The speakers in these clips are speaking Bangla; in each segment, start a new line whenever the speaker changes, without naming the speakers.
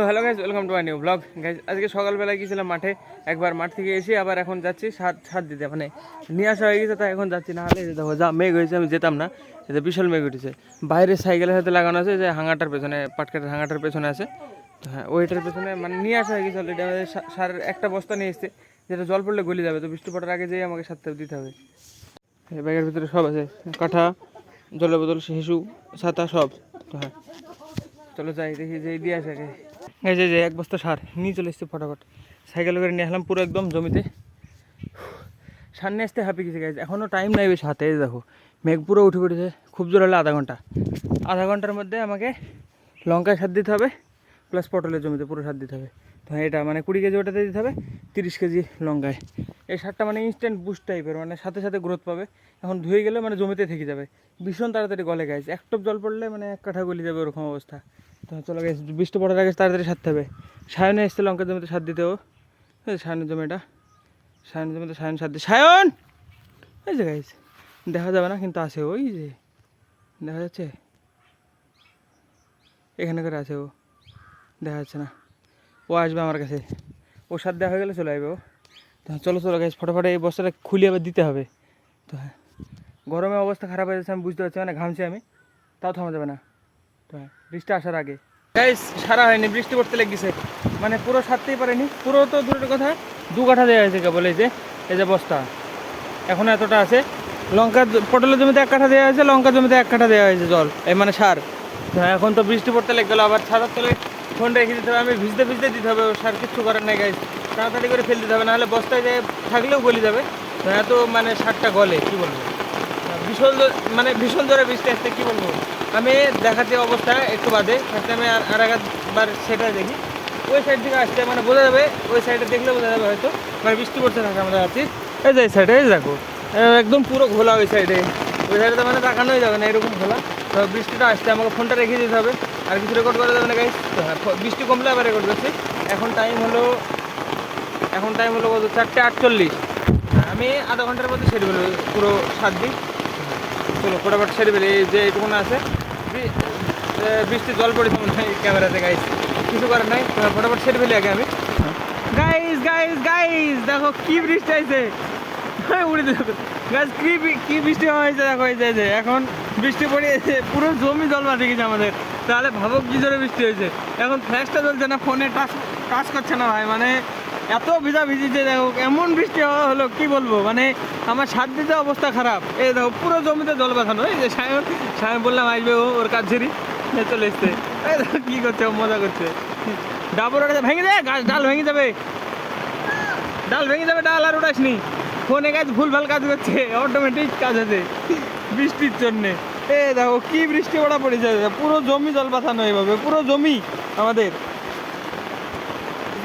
So hello guys welcome to my new blog guys আজকে সকালবেলা গিয়েছিলাম মাঠে, একবার মাঠ থেকে এসে আবার এখন যাচ্ছি সাত সাত দিতে মানে নিয়ে আসা হয়ে গেছে, তাই এখন যাচ্ছি। না হলে দেখো, যা মেঘ হয়েছে, আমি যেতাম না এতে বিশাল মেঘ উঠেছে। বাইরে সাইকেলের সাথে লাগানো আছে, যে হাঙাটার পেছনে, পাটকাটের হাঙাটার পেছনে আছে। তো হ্যাঁ ওইটার পেছনে মানে নিয়ে আসা হয়ে গেছে অলরেডি আমাদের সা- সারের একটা বস্তা নিয়ে এসছে, যেটা জল পড়লে গলি যাবে, তো বৃষ্টি পড়ার আগে যেয়ে আমাকে সারতে দিতে হবে। এই ব্যাগের ভিতরে সব আছে, কাঠা, জলের বোতল, শিশু, ছাতা, সব। তো হ্যাঁ চলো যাই, দেখি যে দিয়ে আসে এই যে এক বস্তা সার। নিয়ে চলে এসছে ফটাফট। সাইকেল করে নিয়ে আসলাম পুরো একদম জমিতে। সার নিয়ে আসতে হাঁপি গেছে গাইজ এখনও টাইম নাই বেশ হাতে দেখো। মেঘ পুরো উঠে পড়েছে, খুব জোর হলে আধা ঘণ্টা। আধা ঘণ্টার মধ্যে আমাকে লঙ্কায় সার দিতে হবে প্লাস পটলের জমিতে পুরো সার দিতে হবে। তো এটা মানে কুড়ি কেজি ওটাতে দিতে হবে, তিরিশ কেজি লঙ্কায়। এই সারটা মানে ইনস্ট্যান্ট বুস্ট টাইপের মানে সাথে সাথে গ্রোথ পাবে। এখন ধুয়ে গেলে মানে জমিতে থেকে যাবে। ভীষণ তাড়াতাড়ি গলে গাইছে এক টপ জল পড়লে মানে এক কাঠা গলি যাবে ওরকম অবস্থা। চলো গেছে। বৃষ্টি পড়ার আগে তাড়াতাড়ি সারতে হবে। সায়নে এসছে লঙ্কার জমিতে সার দিতে ও। সায়নের জমিটা। সায়নের জমিতে সায়ন সার দিয়ে সায়ন! এই যে গাইছে দেখা যাবে না, কিন্তু আছে ওই যে। দেখা যাচ্ছে? এখানে করে আছে ও। দেখা যাচ্ছে না। ও আসবে আমার কাছে। ও সার দেওয়া হয়ে গেলে চলে আসবে ও। চলো চলো গাইজ ফটোফটে এই বস্তাটা খুলে আবার দিতে হবে। তো হ্যাঁ গরমে অবস্থা খারাপ হয়ে যাচ্ছে, আমি বুঝতে পারছি মানে ঘামছি আমি। তাও থামা যাবে না। বৃষ্টি আসার আগে। গাইজ সারা হয়নি, বৃষ্টি পড়তে লেগেছে। মানে পুরো সারতেই পারেনি। পুরো তো দূরের কথা, দু কাঠা দেওয়া হয়েছে কেবল, এই যে এই যে বস্তা। এখন এতটা আছে। লঙ্কা পটলের জমিতে এক কাঠা দেওয়া হয়েছে লঙ্কা জমিতে এক কাঠা দেওয়া হয়েছে জল, এই মানে সার। এখন তো বৃষ্টি পড়তে লেগে গেলো আবার ছাতার তলে ফোন রেখে দিতে হবে আমি ভিজতে ভিজতে দিতে হবে সার কিচ্ছু করার নাই গাইজ তাড়াতাড়ি করে ফেল দিতে হবে, নাহলে বস্তায় যে থাকলেও গলি যাবে। এত মানে সারটা গলে, কি বলব? ভীষণ মানে ভীষণ জোরে বৃষ্টি আসতে কি বলব? আমি দেখাতে অবস্থা একটু বাদে। ফার্স্টে আমি আর একবার সেটা দেখি। ওই সাইড থেকে আসছে মানে বোঝা যাবে, ওই সাইডে দেখলে বোঝা যাবে হয়তো। মানে বৃষ্টি পড়ছে থাকে আমরা আছি। এই যে এই সাইডে এই দেখো। একদম পুরো ঘোলা ওই সাইডে ওই সাইডে তো মানে তাকানোই যাবে না, এরকম ঘোলা। তো বৃষ্টিটা আসছে, আমাকে ফোনটা রেখে দিতে হবে। আর কিছু রেকর্ড করা যাবে না গাইস তো হ্যাঁ বৃষ্টি কমলে আবার রেকর্ড করছি। এখন টাইম হলো এখন টাইম হলো কত? চারটে আটচল্লিশ। আমি আধা ঘণ্টার মধ্যে সেরে ফেলব পুরো সাত দিন। চলো, ফটাফট সেরে ফেলি যে এইটুকুন আছে। বৃষ্টি জল পড়েছে মনে হয় ক্যামেরাতে গাইস কিছু করার নাই ফটাফট সেরে ফেলি আগে আমি। গাইস গাইস গাইস দেখো কি বৃষ্টি আইছে হ্যাঁ, উড়ে দেখো গাছ কি কি বৃষ্টি হয়েছে দেখো এই যে এখন বৃষ্টি পড়িয়েছে পুরো জমি জল মাঠে গেছে আমাদের। তাহলে ভাবো কি জোরে বৃষ্টি হয়েছে। এখন ফ্ল্যাশটা চলছে না ফোনে টাচ টাচ করছে না ভাই মানে এত ভিজা ভিজিছে দেখো, এমন বৃষ্টি হলো, কি বলব? মানে আমার সাত দিতে অবস্থা খারাপ। এই দেখো, পুরো জমিতে জল বাঁধানো। এই যে সায়ন সায়ন বললাম, আসবে ও, ওর কাজ এ চলে এসছে। এই দেখো, কি করছে মজা করছে। ডাবর ওটা ভেঙে যায় গাছ, ডাল ভেঙে যাবে। ডাল ভেঙে যাবে, ডাল আর উঠাসনি ফোনে কাজ ভুলভাল কাজ করছে অটোমেটিক কাজ আছে বৃষ্টির জন্যে। এ দেখো, কি বৃষ্টি ওটা পড়েছে। পুরো জমি জল বাঁচানো এভাবে, পুরো জমি আমাদের।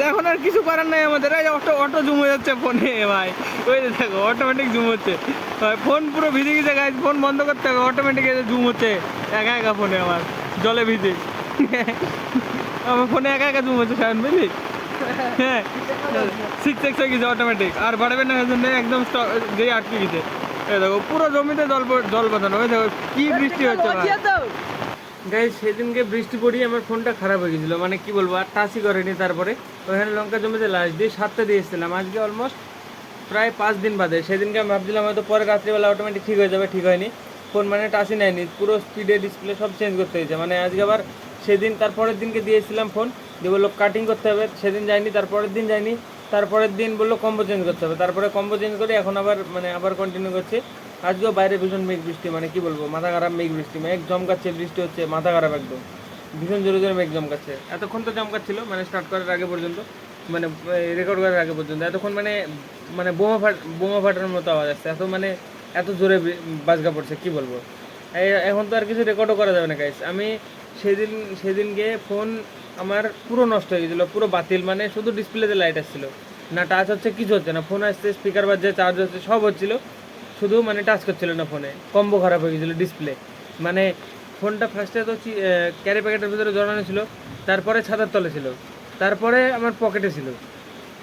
এখন আর কিছু করার নাই আমাদের। এই অটো অটো জুম হয়ে যাচ্ছে ফোনে, ভাই। ওই দেখো অটোমেটিক জুম হচ্ছে। ফোন পুরো ভিজে গেছে গাছ ফোন বন্ধ করতে হবে অটোমেটিক এসে জুম হচ্ছে। একা একা ফোনে আমার, জলে ভিজে। আমার ফোনে একা একা জুম হচ্ছে সায়ন বুঝলি? হ্যাঁ। সিক্স এক্স হয়ে গেছে অটোমেটিক আর বাড়বে না জন্য একদম যেই আটকে গেছে। এই দেখো, পুরো জমিতে জল জল বাঁধানো ওই দেখো, কি বৃষ্টি হচ্ছে গাই সেদিনকে বৃষ্টি পড়িয়ে আমার ফোনটা খারাপ হয়ে গেছিল। মানে কি বলব, আর টাচই করেনি তারপরে। ওখানে লঙ্কা জমিতে লাস্ট দিয়ে সাতটা দিয়ে এসেছিলাম। আজকে অলমোস্ট প্রায় পাঁচ দিন বাদে। সেদিনকে আমি ভাবছিলাম হয়তো পরে রাত্রিবেলা অটোমেটিক ঠিক হয়ে যাবে, ঠিক হয়নি। ফোন মানে টাচই নেয়নি। পুরো স্পিডে ডিসপ্লে সব চেঞ্জ করতে হয়েছে। মানে আজকে আবার সেদিন, তারপরের দিনকে দিয়েছিলাম ফোন দিয়ে বলল কাটিং করতে হবে। সেদিন যায়নি তারপরের দিন যায়নি তারপরের দিন বলল কম্বো চেঞ্জ করতে হবে। তারপরে কম্বো চেঞ্জ করে এখন আবার মানে আবার কন্টিনিউ করছে। আজকেও বাইরে ভীষণ মেঘ বৃষ্টি মানে কি বলব, মাথা খারাপ মেঘ বৃষ্টি, মেঘ জমকাচ্ছে, বৃষ্টি হচ্ছে, মাথা খারাপ একদম। ভীষণ জোরে জোরে মেঘ জমকাচ্ছে। এতক্ষণ তো জমকাচ্ছিল মানে স্টার্ট করার আগে পর্যন্ত মানে রেকর্ড করার আগে পর্যন্ত। এতক্ষণ মানে মানে বোমা ফাট, বোমা ফাটার মতো আওয়াজ আসছে। এত মানে এত জোরে বাজগা পড়ছে, কি বলব? এখন তো আর কিছু রেকর্ডও করা যাবে না গাইস আমি সেদিন সেদিন গিয়ে ফোন আমার পুরো নষ্ট হয়ে গেছিল, পুরো বাতিল মানে শুধু ডিসপ্লেতে লাইট আসছিল। না টাচ হচ্ছে, কিছু হচ্ছে না। ফোন আসছে স্পিকার বাজছে চার্জ হচ্ছে, সব হচ্ছিল। শুধু মানে টাচ করছিল না ফোনে কম্বো খারাপ হয়ে গেছিল ডিসপ্লে মানে ফোনটা ফার্স্টে তো ক্যারি প্যাকেটের ভিতরে জড়ানো ছিল, তারপরে ছাতার তলে ছিল। তারপরে আমার পকেটে ছিল।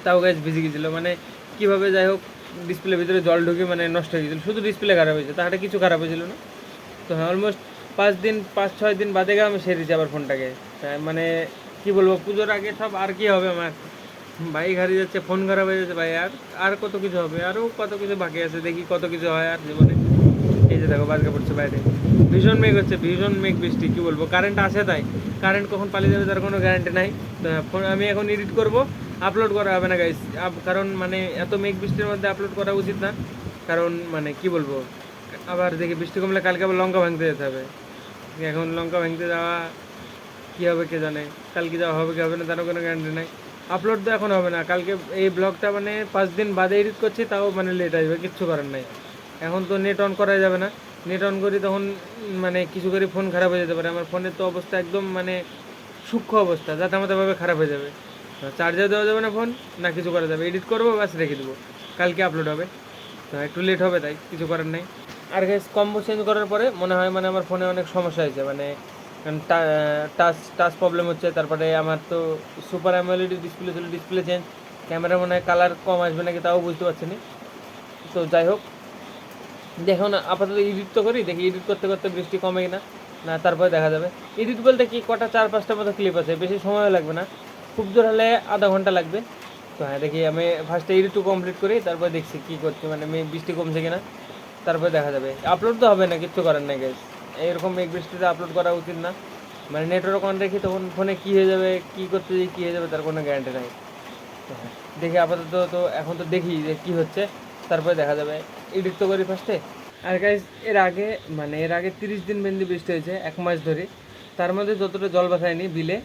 তাও গাছ ভিজে গেছিল। মানে কীভাবে যাই হোক ডিসপ্লের ভিতরে জল ঢুকে মানে নষ্ট হয়ে গেছিল। শুধু ডিসপ্লে খারাপ হয়েছে তাহাটা কিছু খারাপ হয়েছিল না। তো হ্যাঁ অলমোস্ট পাঁচ দিন, পাঁচ, ছয় দিন বাদে গিয়ে আমি সেরেছি আবার ফোনটাকে মানে কি বলব, পুজোর আগে সব আর কি হবে আমার? বাইক হারিয়ে যাচ্ছে, ফোন খারাপ হয়ে যাচ্ছে, ভাই। আর আর কত কিছু হবে? আরও কত কিছু বাকি আছে, দেখি কত কিছু হয় আর জীবনে। এই যে দেখো, বাজকা পড়ছে বাইরে। ভীষণ মেঘ হচ্ছে, ভীষণ মেঘ বৃষ্টি, কি বলব? কারেন্ট আসে তাই। কারেন্ট কখন পালিয়ে যাবে তার কোনো গ্যারান্টি নাই। আমি এখন এডিট করব আপলোড করা হবে না গাইস কারণ মানে এত মেঘ বৃষ্টির মধ্যে আপলোড করা উচিত না। কারণ মানে কি বলব? আবার দেখি বৃষ্টি কমলে কালকে আবার লঙ্কা ভাঙতে যেতে হবে। এখন লঙ্কা ভাঙতে যাওয়া কী হবে কে জানে? কালকে যাওয়া হবে কি হবে না তারও কোনো গ্যারান্টি নাই। আপলোড তো এখন হবে না। কালকে এই ব্লগটা মানে পাঁচ দিন বাদে এডিট করছি, তাও মানে লেট আসবে, কিচ্ছু করার নাই। এখন তো নেট অন করা যাবে না। নেট অন করি তখন মানে কিছু করে ফোন খারাপ হয়ে যেতে পারে। আমার ফোনের তো অবস্থা একদম মানে সূক্ষ্ম অবস্থা যাতে আমাদেরভাবে খারাপ হয়ে যাবে। চার্জার দেওয়া যাবে না ফোন না কিছু করা যাবে। এডিট করব বাস রেখে দেবো। কালকে আপলোড হবে। তো একটু লেট হবে তাই, কিছু করার নেই। আর গ্যাস কম্বো চেঞ্জ করার পরে মনে হয় মানে আমার ফোনে অনেক সমস্যা হয়েছে। মানে টাচ টাচ প্রবলেম হচ্ছে, তারপরে আমার তো সুপার অ্যামোলেড ডিসপ্লে ছিল ডিসপ্লে চেঞ্জ ক্যামেরা মনে হয় কালার কম আসবে নাকি তাও বুঝতে পারছি না। তো যাই হোক, দেখো না, আপাতত এডিট তো করি, দেখি এডিট করতে করতে বৃষ্টি কমে কিনা, না তারপরে দেখা যাবে। এডিট বলতে কি, কটা চার, পাঁচটা মতো ক্লিপ আছে, বেশি সময়ও লাগবে না, খুব জোর হলে আধা ঘণ্টা লাগবে। তো হ্যাঁ দেখি আমি ফার্স্টে এডিটটু কমপ্লিট করি, তারপরে দেখছি কী করছি মানে বৃষ্টি কমছে কিনা, তারপরে দেখা যাবে। আপলোড তো হবে না, কিচ্ছু করার নাই গাইজ এরকম মেঘ বৃষ্টিতে আপলোড করা উচিত না। মানে নেটওয়ার্ক অন রেখে তখন ফোনে কী হয়ে যাবে, কী করতে যাই, কী হয়ে যাবে তার কোনো গ্যারান্টি নাই। দেখি আপাতত তো এখন তো দেখি যে কী হচ্ছে, তারপরে দেখা যাবে। এডিট তো করি ফার্স্টে আর গাইজ এর আগে মানে এর আগে তিরিশ দিন বেন্দি বৃষ্টি হয়েছে, এক মাস ধরে। তার মধ্যে যতটা জল বাসায়নি বিলে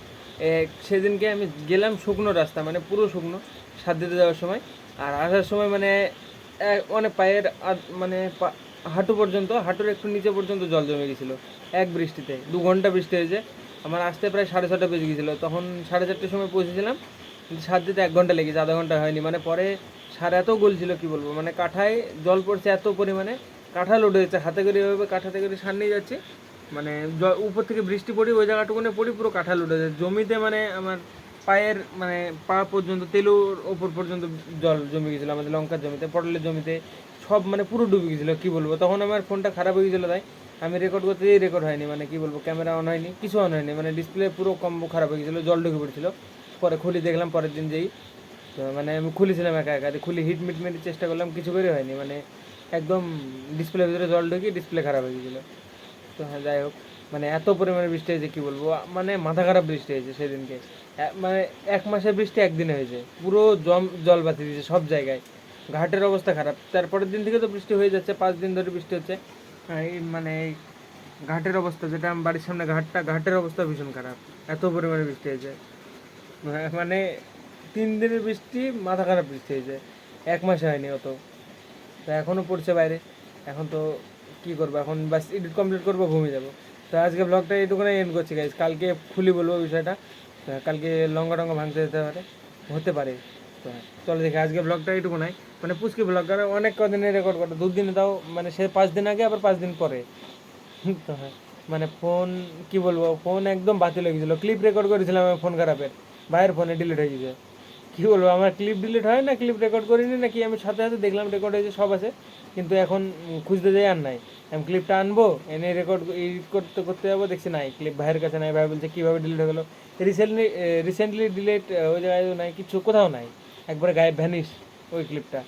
সেদিনকে আমি গেলাম শুকনো রাস্তা মানে পুরো শুকনো, সাত দিতে যাওয়ার সময়। আর আসার সময় মানে অনেক পায়ের মানে হাঁটু পর্যন্ত, হাঁটুর একটু নিচে পর্যন্ত জল জমে গেছিল। এক বৃষ্টিতে, দু ঘণ্টা বৃষ্টি হয়েছে। আমার আসতে প্রায় সাড়ে ছটা বেজে গেছিল। তখন সাড়ে চারটের সময় পৌঁছেছিলাম, কিন্তু সাত দিতে এক ঘণ্টা লেগেছে, আধা ঘণ্টা হয়নি। মানে পরে সার এত গলছিল কি বলব? মানে কাঠায় জল পড়ছে এত পরিমাণে, কাঠা লোড হয়েছে। হাতে করে এভাবে কাঠাতে করে সার নিয়ে যাচ্ছি। মানে উপর থেকে বৃষ্টি পড়ি, ওই জায়গাটুকুনে পড়ি, পুরো কাঠা লোড হয়ে যায় জমিতে মানে আমার পায়ের মানে পা পর্যন্ত, তেলুর ওপর পর্যন্ত জল জমে গেছিল, আমাদের লঙ্কার জমিতে, পটলের জমিতে। সব মানে পুরো ডুবে গেছিল, কি বলব? তখন আমার ফোনটা খারাপ হয়ে গেছিল তাই। আমি রেকর্ড করতে রেকর্ড হয়নি মানে কি বলব ক্যামেরা অন হয়নি, কিছু অন হয়নি মানে ডিসপ্লে পুরো কম্বো খারাপ হয়ে গেছিল, জল ঢুকে পড়েছিল। পরে খুলি দেখলাম, পরের দিন যেই, তো মানে আমি খুলেছিলাম একা একা খুলে হিট মিট চেষ্টা করলাম, কিছু করে হয়নি মানে একদম ডিসপ্লের ভিতরে জল ঢুকি ডিসপ্লে খারাপ হয়ে গেছিল। তো হ্যাঁ যাই হোক মানে এত পরিমাণে বৃষ্টি হয়েছে, কি বলব মানে মাথা খারাপ বৃষ্টি হয়েছে সেদিনকে। মানে এক মাসের বৃষ্টি একদিনে হয়েছে, পুরো জম, জল বাতি দিয়েছে সব জায়গায়। ঘাটের অবস্থা খারাপ। তারপরের দিন থেকে তো বৃষ্টি হয়ে যাচ্ছে পাঁচ দিন ধরে বৃষ্টি হচ্ছে। এই মানে ঘাটের অবস্থা যেটা আমার বাড়ির সামনে ঘাটটা ঘাটের অবস্থা ভীষণ খারাপ। এত পরিমাণে বৃষ্টি হয়েছে। হ্যাঁ, মানে তিন দিনের বৃষ্টি মাথা খারাপ বৃষ্টি হয়েছে। এক মাসে হয়নি অত। তো এখনও পড়ছে বাইরে। এখন তো কি করব? এখন বাস এডিট কমপ্লিট করব ঘুমিয়ে যাব। তো আজকে ব্লগটা এইটুকুনে এন্ড করছি গাইজ কালকে খুলি বলব বিষয়টা। কালকে লঙ্কা টঙ্গা ভাঙতে যেতে পারে। হতে পারে। তো চলো দেখি, আজকে ব্লগটা এইটুকু নাই। মানে পুচকি ব্লগ কারণ অনেক কদিনে রেকর্ড করো দুদিনে তাও মানে সে পাঁচ দিন আগে, আবার পাঁচ দিন পরে। তো হ্যাঁ মানে ফোন কি বলব ফোন একদম বাতিল হয়ে গেছিল। ক্লিপ রেকর্ড করেছিলাম আমি ফোন খারাপের। বাইরের ফোনে ডিলিট হয়ে গেছে। কি বলব, আমার ক্লিপ ডিলিট হয় না ক্লিপ রেকর্ড করিনি নাকি? আমি সাথে সাথে দেখলাম রেকর্ড হয়েছে, সব আছে। কিন্তু এখন খুঁজতে যাই আর নাই। আমি ক্লিপটা আনব, এনে রেকর্ড এডিট করতে করতে যাব, দেখছি নাই। ক্লিপ ভাইয়ের কাছে নাই, ভাই বলছে কীভাবে ডিলিট হয়ে গেলো। রিসেন্টলি রিসেন্টলি ডিলিট ওই জায়গায় নাই, কিছু কোথাও নাই। একবারে গায়ে ভ্যানিস ওই ক্লিপটা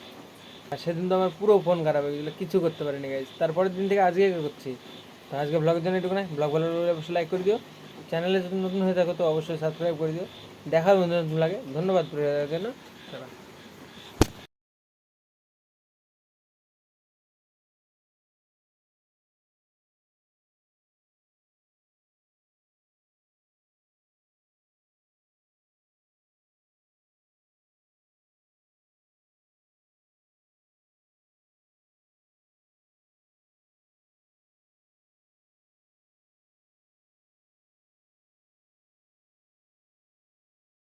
আর সেদিন তো আমার পুরো ফোন খারাপ হয়ে গেছিল, কিছু করতে পারিনি গাইজ তারপরের দিন থেকে আজকে করছি? তো আজকে ব্লগের জন্য এটুকু নাই ব্লগ ভালো লাগলে অবশ্যই লাইক করে দিও। চ্যানেলে যদি নতুন হয়ে থাকো তো অবশ্যই সাবস্ক্রাইব করে দিও। দেখা হবে নতুন লাগে। ধন্যবাদ জন্য।